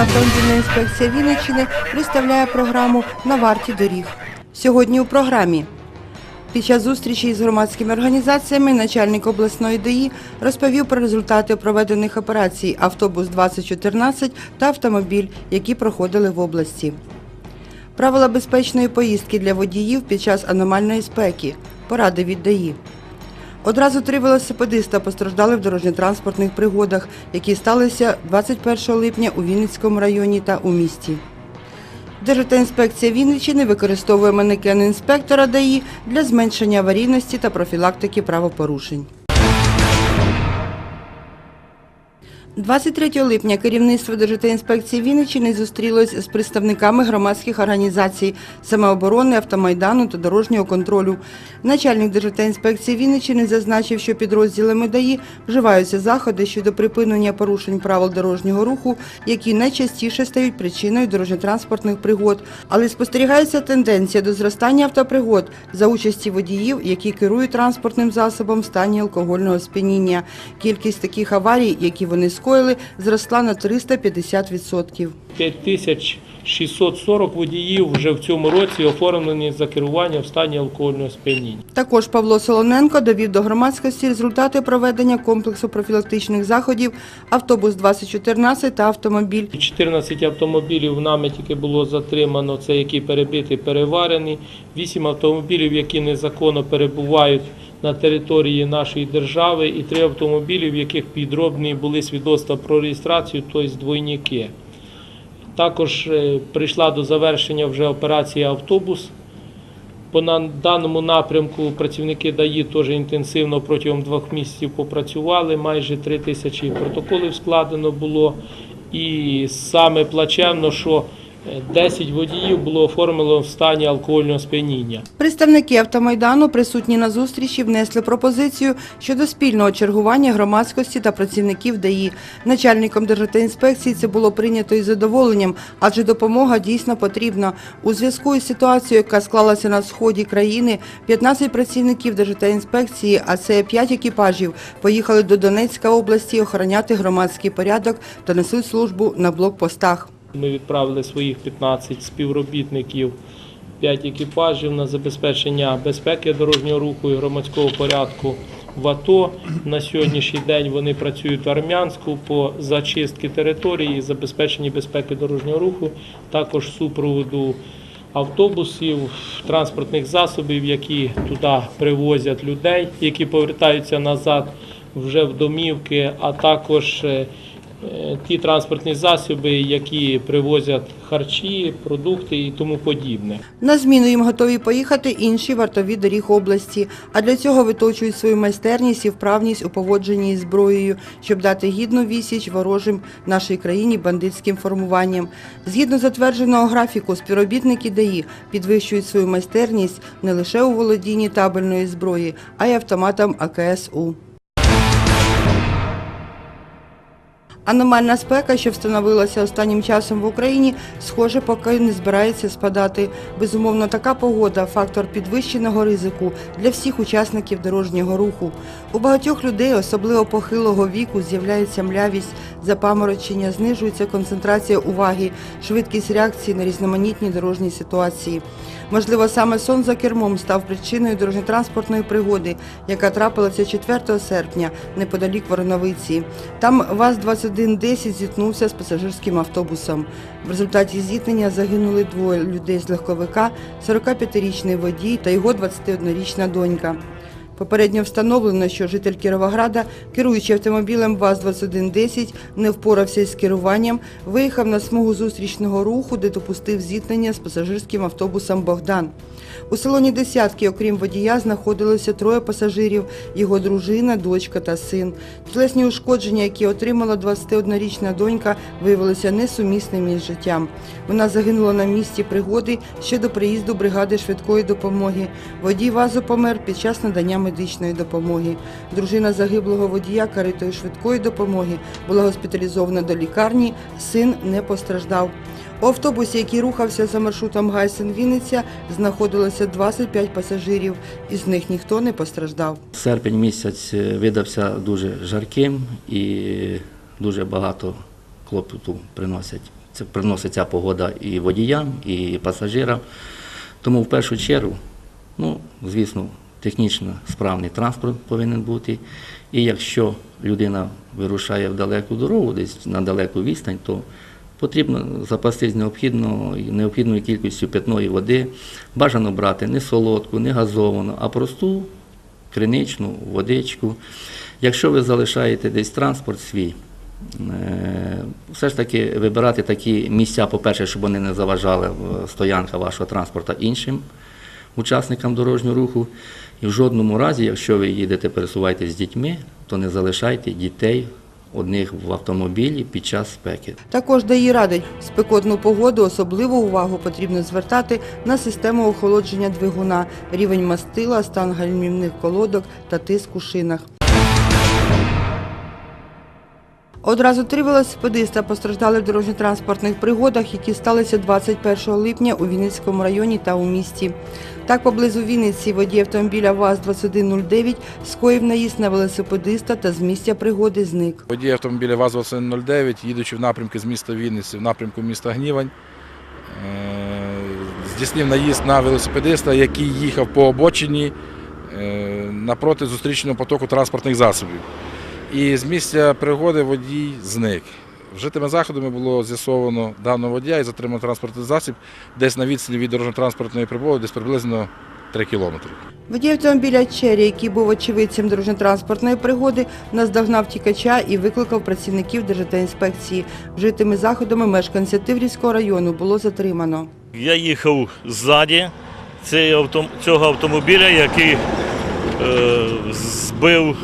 Автомобільна інспекція Вінниччини представляє програму На варті доріг. Сьогодні у програмі. Під час зустрічі із громадськими організаціями начальник обласної ДАІ розповів про результати проведених операцій «Автобус 2014» та «Автомобіль», які проходили в області. Правила безпечної поїздки для водіїв під час аномальної спеки. Поради від ДАІ. Одразу три велосипедиста постраждали в дорожньо-транспортних пригодах, які сталися 21 липня у Вінницькому районі та у місті. Державтоінспекція Вінниччини використовує манекен інспектора ДАІ для зменшення аварійності та профілактики правопорушень. 23 липня керівництво Державтоінспекції Вінниччини зустрілось з представниками громадських організацій самооборони, автомайдану та дорожнього контролю. Начальник Державтоінспекції Вінниччини зазначив, що підрозділами ДАІ вживаються заходи щодо припинення порушень правил дорожнього руху, які найчастіше стають причиною дорожньо-транспортних пригод. Але спостерігається тенденція до зростання автопригод за участі водіїв, які керують транспортним засобом в стані алкогольного сп'яніння. Кількість таких аварій, які вони скоїли, зросла на 350%. 5640 водіїв вже в цьому році оформлені за керування в стані алкогольного сп'яніння. Також Павло Солоненко довів до громадськості результати проведення комплексу профілактичних заходів «Автобус 2014» та «Автомобіль». 14 автомобілів нами тільки було затримано, це які перебиті, переварені. 8 автомобілів, які незаконно перебувають на території нашої держави, і 3 автомобілі, в яких підробні були свідоцтва про реєстрацію, тобто двойники. Також е, прийшла до завершення вже операція автобус. По даному напрямку працівники ДАІ теж інтенсивно протягом двох місяців попрацювали. Майже три тисячі протоколів складено було. І саме плачевно, що 10 водіїв було оформлено в стані алкогольного сп'яніння. Представники автомайдану, присутні на зустрічі, внесли пропозицію щодо спільного чергування громадськості та працівників ДАІ. Начальником Державтоінспекції це було прийнято із задоволенням, адже допомога дійсно потрібна. У зв'язку із ситуацією, яка склалася на сході країни, 15 працівників Державтоінспекції, а це 5 екіпажів, поїхали до Донецької області охороняти громадський порядок та несуть службу на блокпостах. Ми відправили своїх 15 співробітників, 5 екіпажів на забезпечення безпеки дорожнього руху і громадського порядку в АТО. На сьогоднішній день вони працюють в Армянську по зачистці території, забезпеченні безпеки дорожнього руху, також супроводу автобусів, транспортних засобів, які туди привозять людей, які повертаються назад вже в домівки, а також е, ті транспортні засоби, які привозять харчі, продукти і тому подібне. На зміну їм готові поїхати інші вартові доріг області, а для цього виточують свою майстерність і вправність у поводженні із зброєю, щоб дати гідну відсіч ворожим нашій країні бандитським формуванням. Згідно затвердженого графіку, співробітники ДАІ підвищують свою майстерність не лише у володінні табельної зброї, а й автоматом АКСУ. Аномальна спека, що встановилася останнім часом в Україні, схоже, поки не збирається спадати. Безумовно, така погода фактор підвищеного ризику для всіх учасників дорожнього руху. У багатьох людей, особливо похилого віку, з'являється млявість, запаморочення, знижується концентрація уваги, швидкість реакції на різноманітні дорожні ситуації. Можливо, саме сон за кермом став причиною дорожньо-транспортної пригоди, яка трапилася 4 серпня неподалік Вороновиці. Там ВАЗ-2110 зіткнувся з пасажирським автобусом. В результаті зіткнення загинули двоє людей з легковика, 45-річний водій та його 21-річна донька. Попередньо встановлено, що житель Кіровограда, керуючи автомобілем ВАЗ-2110, не впорався із керуванням, виїхав на смугу зустрічного руху, де допустив зіткнення з пасажирським автобусом «Богдан». У салоні «десятки», окрім водія, знаходилося троє пасажирів, його дружина, дочка та син. Тілесні ушкодження, які отримала 21-річна донька, виявилися несумісними із життям. Вона загинула на місці пригоди ще до приїзду бригади швидкої допомоги. Водій ВАЗу помер під час надання медичної допомоги. Дружина загиблого водія каретою швидкої допомоги була госпіталізована до лікарні, син не постраждав. У автобусі, який рухався за маршрутом Гайсен-Вінниця, знаходилося 25 пасажирів, із них ніхто не постраждав. Серпень місяць е, видався дуже жарким і дуже багато клопоту приносять. Це приносить ця погода і водіям, і пасажирам. Тому в першу чергу, ну, звісно, технічно справний транспорт повинен бути. І якщо людина вирушає в далеку дорогу, десь на далеку відстань, то потрібно запастись необхідною, необхідною кількістю питної води. Бажано брати не солодку, не газовану, а просту криничну водичку. Якщо ви залишаєте десь транспорт свій, е, все ж таки вибирати такі місця, по-перше, щоб вони не заважали стоянка вашого транспорту іншим учасникам дорожнього руху. І в жодному разі, якщо ви їдете, пересуваєтесь з дітьми, то не залишайте дітей одних в автомобілі під час спеки. Також ДАІ радить в спекотну погоду особливу увагу потрібно звертати на систему охолодження двигуна, рівень мастила, стан гальмівних колодок та тиск у шинах. Одразу три велосипедиста постраждали в дорожньо-транспортних пригодах, які сталися 21 липня у Вінницькому районі та у місті. Так, поблизу Вінниці водій автомобіля ВАЗ-2109 скоїв наїзд на велосипедиста та з місця пригоди зник. Водій автомобіля ВАЗ-2109, їдучи в напрямку з міста Вінниці в напрямку міста Гнівань, е, здійснив наїзд на велосипедиста, який їхав по обочині е, напроти зустрічного потоку транспортних засобів. І з місця пригоди водій зник. Вжитими заходами було з'ясовано даного водія і затримано транспортний засіб десь на відстані від дорожньо-транспортної прибуви, десь приблизно 3 кілометри. Водій автомобіля Чері, який був очевидцем дорожньо-транспортної пригоди, наздогнав тікача і викликав працівників Державтоінспекції. Вжитими заходами мешканця Тиврівського району було затримано. Я їхав ззаді цього автомобіля, який е, збив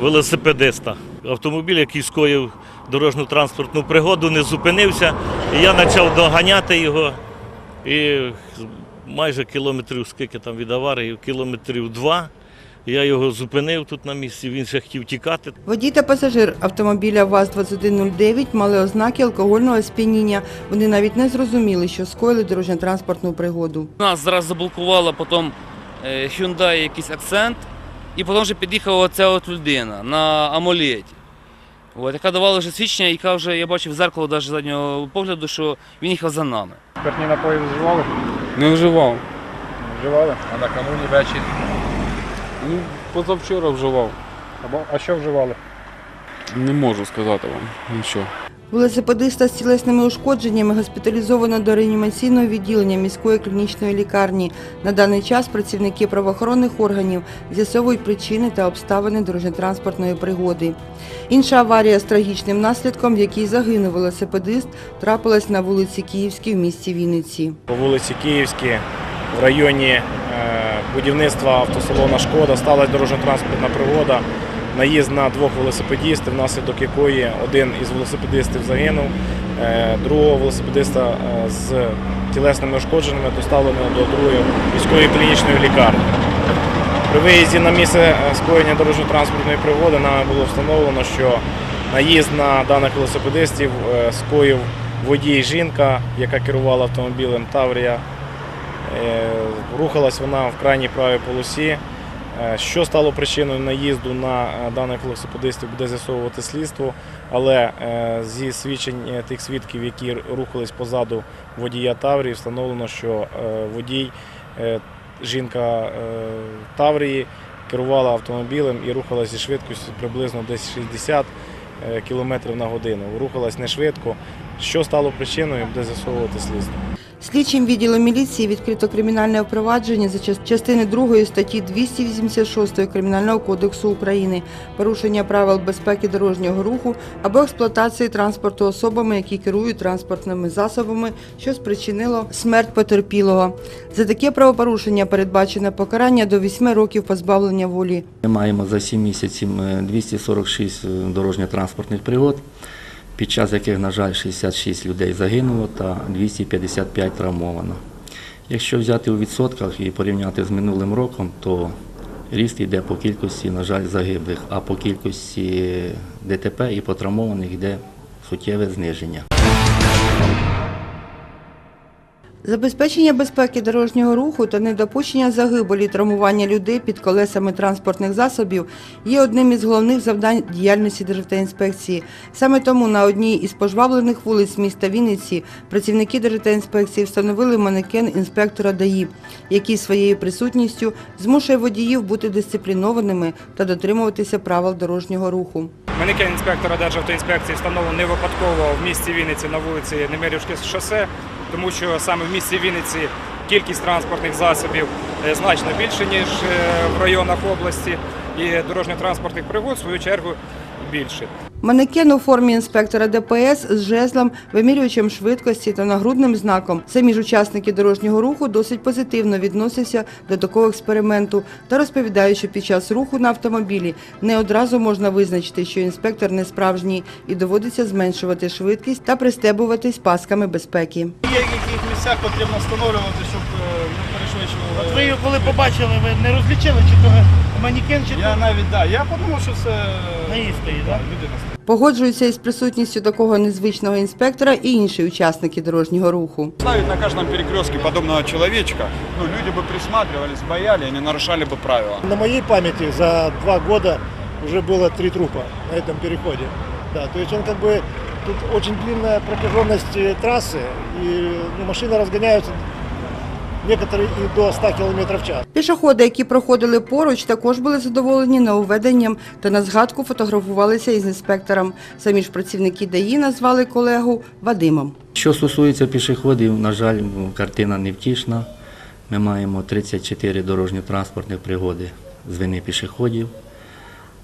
велосипедиста. Автомобіль, який скоїв дорожню транспортну пригоду, не зупинився. І я почав доганяти його. І майже кілометрів, скільки там від аварії, кілометрів два. Я його зупинив тут на місці, він ще хотів тікати. Водій та пасажир автомобіля ВАЗ-2109 мали ознаки алкогольного сп'яніння. Вони навіть не зрозуміли, що скоїли дорожньо-транспортну пригоду. Нас зараз заблокувала потім е, Hyundai якийсь акцент, і потім вже під'їхала оця от людина на амулеті. От, яка давала вже свідчення, яка вже я бачив в зеркало навіть заднього погляду, що він їхав за нами. Спиртні напої вживали? Не вживав. Не Вживали. А накануні ввечері Ну, позавчора вживав. Або а що вживали? Не можу сказати вам нічого. Велосипедиста з тілесними ушкодженнями госпіталізовано до реанімаційного відділення міської клінічної лікарні. На даний час працівники правоохоронних органів з'ясовують причини та обставини дорожньо-транспортної пригоди. Інша аварія з трагічним наслідком, в якій загинув велосипедист, трапилась на вулиці Київській в місті Вінниці. По вулиці Київській в районі е, будівництва автосалона Шкода сталася дорожньо-транспортна пригода. Наїзд на двох велосипедістів, внаслідок якої один із велосипедистів загинув, е, другого велосипедиста е, з тілесними ушкодженнями доставлено до другої міської клінічної лікарні. При виїзді на місце е, скоєння дорожньо-транспортної пригоди нами було встановлено, що наїзд на даних велосипедистів скоїв водій жінка, яка керувала автомобілем Таврія. Рухалась вона в крайній правій полосі. Е, Що стало причиною наїзду на е, даних велосипедистів, буде з'ясовувати слідство. Але е, зі свідчень тих свідків, які рухались позаду водія Таврії, встановлено, що водій, жінка Таврії, керувала автомобілем і рухалась зі швидкістю приблизно десь 60 е, км на годину. Рухалась не швидко. Що стало причиною, буде з'ясовувати слідство. Слідчим відділом міліції відкрито кримінальне впровадження за час- частини 2 статті 286 Кримінального кодексу України порушення правил безпеки дорожнього руху або експлуатації транспорту особами, які керують транспортними засобами, що спричинило смерть потерпілого. За таке правопорушення передбачено покарання до 8 років позбавлення волі. Ми маємо за 7 місяців е, 246 дорожньо-транспортних пригод, під час яких, на жаль, 66 людей загинуло та 255 травмовано. Якщо взяти у відсотках і порівняти з минулим роком, то ріст йде по кількості, на жаль, загиблих, а по кількості ДТП і потравмованих йде суттєве зниження. Забезпечення безпеки дорожнього руху та недопущення загибелі травмування людей під колесами транспортних засобів є одним із головних завдань діяльності Державтоінспекції. Саме тому на одній із пожвавлених вулиць міста Вінниці працівники Державтоінспекції встановили манекен інспектора ДАІ, який своєю присутністю змушує водіїв бути дисциплінованими та дотримуватися правил дорожнього руху. Манекен інспектора Державтоінспекції встановлено випадково в місті Вінниці на вулиці Немирівське шосе, тому що саме в місті Вінниці кількість транспортних засобів е, значно більше, ніж е, в районах області, і дорожньо-транспортних пригод, в свою чергу, більше. Манекен у формі інспектора ДПС з жезлом, вимірювачем швидкості та нагрудним знаком. Самі ж учасники дорожнього руху досить позитивно відносяться до такого експерименту та розповідають, що під час руху на автомобілі не одразу можна визначити, що інспектор не справжній, і доводиться зменшувати швидкість та пристебуватись пасками безпеки. Є в яких місцях потрібно встановлювати, щоб е, не перешвидшували. От ви його коли побачили, ви не розлічили, чи то манікен, чи Я то навіть да, я подумав, що це наїзд стоїть, да, так? людина. Погоджуються із присутністю такого незвичного інспектора і інші учасники дорожнього руху. Ставить на каждом перекрестке подобного человечка, ну, люди бы присматривались, бояли, не нарушали бы правила. На моей памяти за два года уже было три трупа на этом переходе. Да, то есть он как бы тут очень длинная протяженность э, трассы, и ну, машины разгоняются некоторые и до 100 км в час. Пішоходи, які проходили поруч, також були задоволені нововведенням та на згадку фотографувалися із інспектором. Самі ж працівники ДАІ назвали колегу Вадимом. Що стосується пішоходів, на жаль, картина невтішна. Ми маємо 34 дорожньо-транспортні пригоди з вини пішоходів,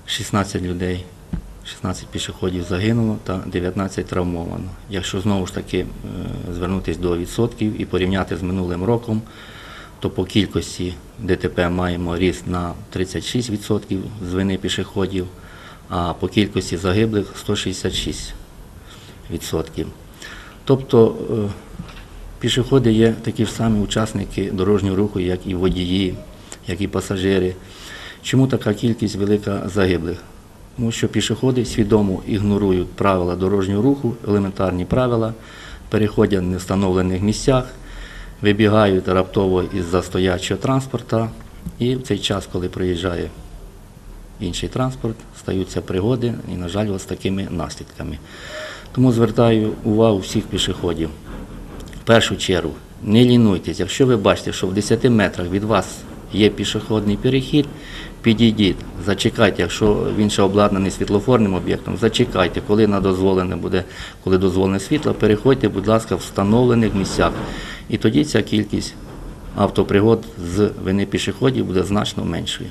16 людей, 16 пішоходів загинуло та 19 травмовано. Якщо знову ж таки е, звернутися до відсотків і порівняти з минулим роком, то по кількості ДТП маємо ріст на 36% з вини пішоходів, а по кількості загиблих 166%. Тобто е, пішоходи є такі ж самі учасники дорожнього руху, як і водії, як і пасажири. Чому така кількість велика загиблих? Тому що пішоходи свідомо ігнорують правила дорожнього руху, елементарні правила, переходять в невстановлених місцях, вибігають раптово із-за стоячого транспорта, і в цей час, коли проїжджає інший транспорт, стаються пригоди і, на жаль, ось такими наслідками. Тому звертаю увагу всіх пішоходів. В першу чергу, не лінуйтесь, якщо ви бачите, що в 10 метрах від вас є пішохідний перехід, підійдіть, зачекайте, якщо він ще обладнаний світлофорним об'єктом, зачекайте, коли на дозволене буде, коли дозволене світло, переходьте, будь ласка, в встановлених місцях. І тоді ця кількість автопригод з вини пішоходів буде значно меншою.